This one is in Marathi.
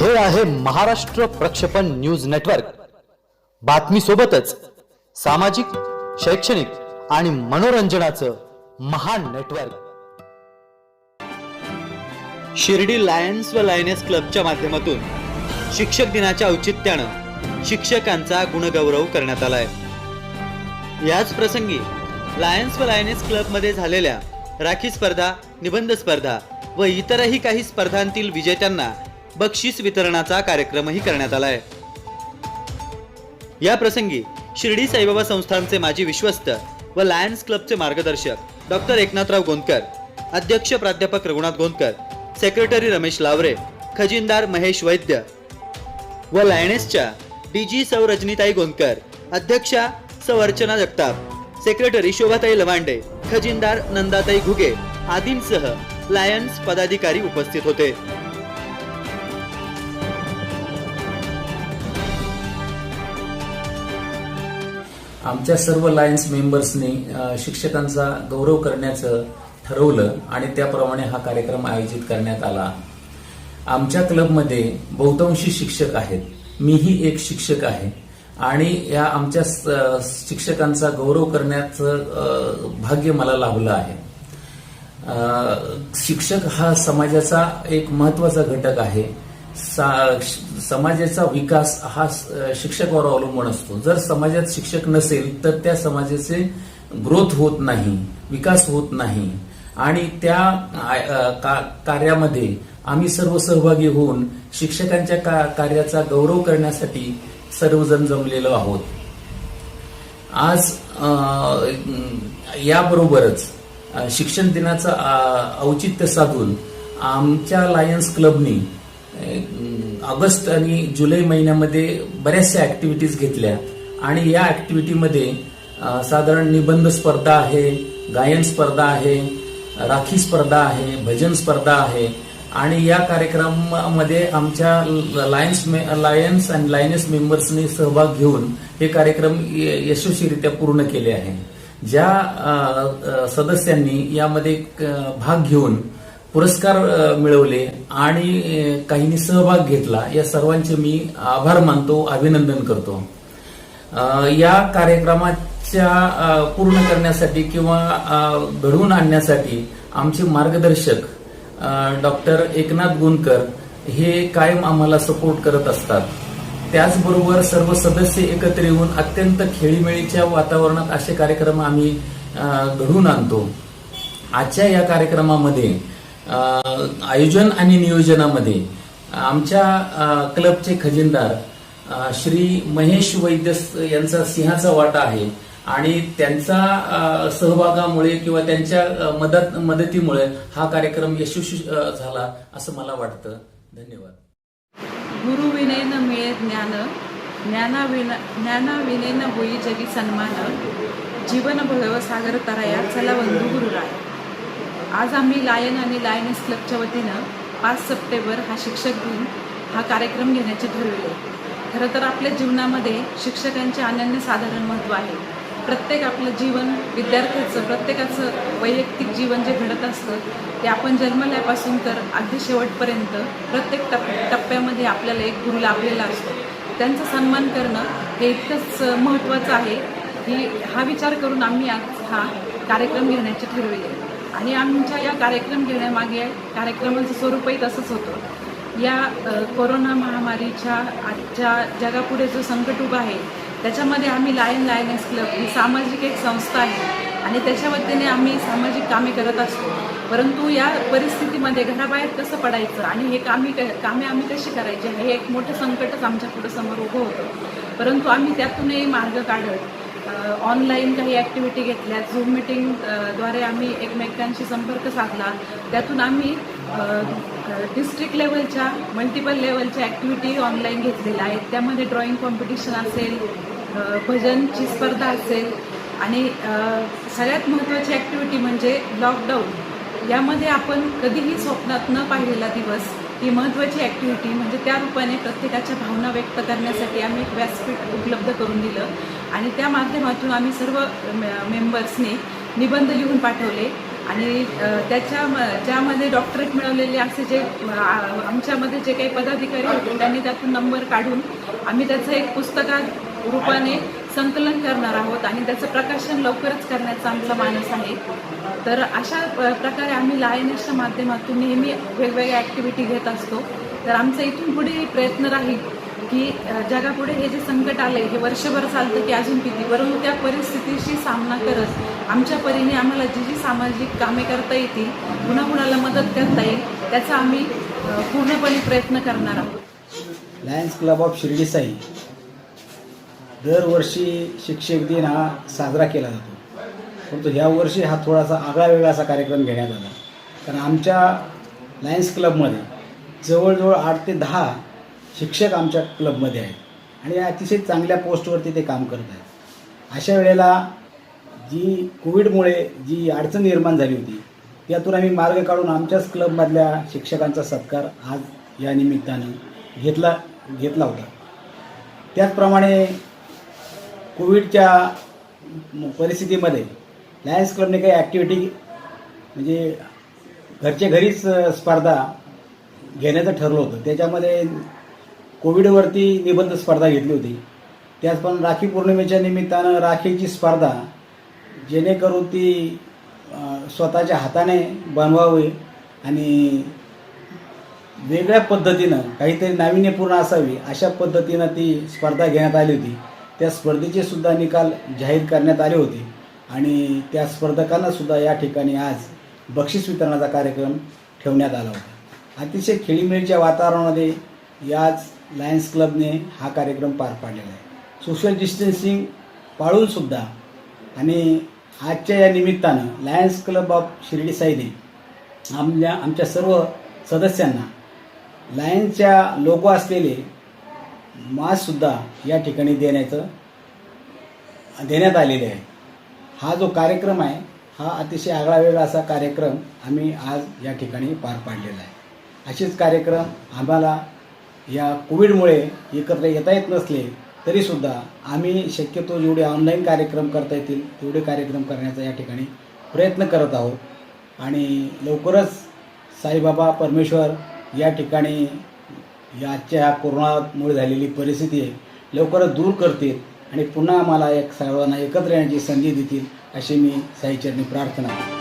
हे आहे महाराष्ट्र प्रक्षेपण न्यूज नेटवर्क. बातमी सोबतच सामाजिक शैक्षणिक आणि मनोरंजनाचं महान नेटवर्क. शिर्डी लायन्स व लायनेस क्लबच्या माध्यमातून शिक्षक दिनाच्या औचित्यानं शिक्षकांचा गुणगौरव करण्यात आलाय. याच प्रसंगी लायन्स व लायनेस क्लबमध्ये झालेल्या राखी स्पर्धा निबंध स्पर्धा व इतरही काही स्पर्धांतील विजेत्यांना बक्षीस वितरणाचा कार्यक्रमही करण्यात आलाय. या प्रसंगी शिर्डी साईबाबा संस्थानचे माजी विश्वस्त व लायन्स क्लबचे मार्गदर्शक डॉक्टर एकनाथराव गोंदकर अध्यक्ष प्राध्यापक रघुनाथ गोंदकर सेक्रेटरी रमेश लावरे खजिनदार महेश वैद्य व लायनेसच्या डी जी सौ रजनीताई गोंदकर अध्यक्षा सौ अर्चना जगताप सेक्रेटरी शोभाताई लवांडे खजिनदार नंदाताई घुगे आदींसह लायन्स पदाधिकारी उपस्थित होते. आमच्या सर्व लायन्स मेंबर्सनी शिक्षकांचा गौरव करण्याचं ठरवलं आणि त्याप्रमाणे हा कार्यक्रम आयोजित करण्यात आला. आमच्या क्लबमध्ये बहुतांशी शिक्षक आहेत. मीही एक शिक्षक आहे. आणि या आमच्या स- शिक्षकांचा गौरव करण्याचं भाग्य मला लाभलं आहे. शिक्षक हा समाजाचा एक महत्त्वाचा घटक आहे. समाजाचा विकास हा शिक्षकावर अवलंबून असतो. जर समाजात शिक्षक नसेल तर त्या समाजाचे ग्रोथ होत नाही विकास होत नाही. आणि त्या का- कार्यामध्ये आम्ही सर्व सहभागी होऊन शिक्षकांच्या का- कार्याचा गौरव करण्यासाठी सर्वजण जमलेलो आहोत. आज याबरोबरच शिक्षण दिनाचं औचित्य साधून आमच्या लायन्स क्लबनी ऑगस्ट आणि जुलै महिन्यामध्ये बऱ्याचशा ऍक्टिव्हिटीज घेतल्या. आणि या ऍक्टिव्हिटीमध्ये साधारण निबंध स्पर्धा आहे गायन स्पर्धा आहे राखी स्पर्धा आहे भजन स्पर्धा आहे. आणि या कार्यक्रमामध्ये आमच्या लायन्स लायन्स अँड लायनेस मेंबर्सनी सहभाग घेऊन हे कार्यक्रम य- यशस्वीरित्या पूर्ण केले आहे. ज्या सदस्यांनी यामध्ये भाग घेऊन पुरस्कार मिळवले आणि काहींनी सहभाग घेतला या सर्वांचे मी आभार मानतो अभिनंदन करतो. या कार्यक्रमाच्या पूर्ण करण्यासाठी किंवा घडवून आणण्यासाठी आमचे मार्गदर्शक डॉक्टर एकनाथ गुणकर हे कायम आम्हाला सपोर्ट करत असतात. त्याचबरोबर सर्व सदस्य एकत्र येऊन अत्यंत खेळीमेळीच्या वातावरणात असे कार्यक्रम आम्ही घडवून आणतो. आजच्या या कार्यक्रमामध्ये आयोजन आणि नियोजनामध्ये आमच्या क्लबचे खजिनदार श्री महेश वैद्य यांचा सिंहाचा वाटा आहे आणि त्यांचा सहभागामुळे किंवा त्यांच्या मदत मदतीमुळे हा कार्यक्रम यशस्वी झाला असं मला वाटतं. धन्यवाद. गुरु विनयन मिळे ज्ञान ज्ञानाविन ज्ञानाविनेन होई जगी सन्मान जीवन भगव सागर तराया चला बंधू गुरुराय. आज आम्ही लायन आणि लायनेस क्लबच्या वतीनं पाच सप्टेंबर हा शिक्षक दिन हा कार्यक्रम घेण्याचे ठरविले. खरं तर आपल्या जीवनामध्ये शिक्षकांचे अनन्य साधारण महत्त्व आहे. प्रत्येक आपलं जीवन विद्यार्थ्याचं प्रत्येकाचं वैयक्तिक जीवन जे घडत असतं ते आपण जन्मल्यापासून तर अगदी शेवटपर्यंत प्रत्येक टप टप्प्यामध्ये आपल्याला एक गुरु लाभलेला असतो. त्यांचा सन्मान करणं हे इतकंच महत्त्वाचं आहे की हा विचार करून आम्ही आज हा कार्यक्रम घेण्याचे ठरविले. आणि आमच्या या कार्यक्रम घेण्यामागे कार्यक्रमाचं स्वरूपही तसंच होतं. या कोरोना महामारीच्या आजच्या जगापुढे जो संकट उभा आहे त्याच्यामध्ये आम्ही लायन लायनेस क्लब ही सामाजिक एक संस्था आहे आणि त्याच्या वतीने आम्ही सामाजिक कामे करत असतो. परंतु या परिस्थितीमध्ये घराबाहेर कसं पडायचं आणि हे कामी क कामे आम्ही कशी करायची हे एक मोठं संकटच आमच्या पुढं समोर उभं होतं. परंतु आम्ही त्यातूनही मार्ग काढत ऑनलाईन काही ॲक्टिव्हिटी घेतल्या. झूम मिटिंगद्वारे आम्ही एकमेकांशी संपर्क साधला. त्यातून आम्ही डिस्ट्रिक्ट लेवलच्या मल्टिपल लेवलच्या ॲक्टिव्हिटी ऑनलाईन घेतलेल्या आहेत. त्यामध्ये ड्रॉइंग कॉम्पिटिशन असेल भजनची स्पर्धा असेल आणि सगळ्यात महत्त्वाची ॲक्टिव्हिटी म्हणजे लॉकडाऊन यामध्ये आपण कधीही स्वप्नात न पाहिलेला दिवस ही महत्त्वाची ॲक्टिव्हिटी म्हणजे त्या रूपाने प्रत्येकाच्या भावना व्यक्त करण्यासाठी आम्ही एक व्यासपीठ उपलब्ध करून दिलं. आणि त्या माध्यमातून आम्ही सर्व मे- मेंबर्सने निबंध लिहून पाठवले. आणि त्याच्या ज्यामध्ये डॉक्टरेट मिळवलेले असे जे आमच्यामध्ये जे काही पदाधिकारी होते त्यांनी त्यातून नंबर काढून आम्ही त्याचं एक पुस्तकात रूपाने संकलन करणार आहोत आणि त्याचं प्रकाशन लवकरच करण्याचा आमचा मानस आहे. तर अशा प्रकारे आम्ही लायनेसच्या माध्यमातून नेहमी वेगवेगळ्या ॲक्टिव्हिटी घेत असतो. तर आमचा इथून पुढे प्रयत्न राहील की जगापुढे हे जे संकट आले हे वर्षभर चालतं की अजून किती? परंतु त्या परिस्थितीशी सामना करत आमच्या परीने आम्हाला जी जी सामाजिक कामे करता येतील कुणा कुणाला मदत करता येईल त्याचा आम्ही पूर्णपणे प्रयत्न करणार आहोत. Lions Club of Shirdi Sai दरवर्षी शिक्षक दिन हा साजरा केला जातो. परंतु ह्या वर्षी हा थोडासा आगळा वेगळा असा कार्यक्रम घेण्यात आला. कारण आमच्या लायन्स क्लबमध्ये जवळजवळ आठ ते दहा शिक्षक आमच्या क्लबमध्ये आहेत. आणि अतिशय चांगल्या पोस्टवरती ते काम करत आहेत. अशा वेळेला जी कोविडमुळे जी अडचण निर्माण झाली होती त्यातून आम्ही मार्ग काढून आमच्याच क्लबमधल्या शिक्षकांचा सत्कार आज या निमित्तानं घेतला घेतला होता. त्याचप्रमाणे कोविडच्या परिस्थितीमध्ये लायन्स क्लबने काही ॲक्टिव्हिटी म्हणजे घरच्या घरीच स्पर्धा घेण्याचं ठरलं होतं. त्याच्यामध्ये कोविडवरती निबंध स्पर्धा घेतली होती. त्याचप्रमाणे राखी पौर्णिमेच्या निमित्तानं राखीची स्पर्धा जेणेकरून ती स्वतःच्या हाताने बनवावी आणि वेगळ्या पद्धतीनं काहीतरी नाविन्यपूर्ण असावी अशा पद्धतीनं ती स्पर्धा घेण्यात आली होती. त्या स्पर्धेचे सुद्धा निकाल जाहीर करण्यात आले होते. आणि त्या स्पर्धकांना सुद्धा या ठिकाणी आज बक्षीस वितरणाचा कार्यक्रम ठेवण्यात आला होता. अतिशय खेळीमेळीच्या वातावरणामध्ये याच लायन्स क्लबने हा कार्यक्रम पार पाडलेला आहे. सोशल डिस्टन्सिंग पाळूनसुद्धा आणि आजच्या या निमित्तानं लायन्स क्लब ऑफ शिर्डी साईने आमच्या आमच्या सर्व सदस्यांना लायन्सच्या लोगो असलेले मास्कसुद्धा या ठिकाणी देण्याचं देण्यात आलेले आहे. हा जो कार्यक्रम आहे हा अतिशय आगळा वेगळा असा कार्यक्रम आम्ही आज या ठिकाणी पार पाडलेला आहे. असेच कार्यक्रम आम्हाला या कोविडमुळे एकत्र येता येत नसले तरीसुद्धा आम्ही शक्यतो जेवढे ऑनलाईन कार्यक्रम करता येतील तेवढे कार्यक्रम करण्याचा या ठिकाणी प्रयत्न करत आहोत. आणि लवकरच साईबाबा परमेश्वर या ठिकाणी म्हणजे आजच्या ह्या कोरोनामुळे झालेली परिस्थिती आहे लवकरच दूर करतील आणि पुन्हा आम्हाला एक सर्वांना एकत्र येण्याची संधी देतील अशी मी साईचरणी प्रार्थना करतो.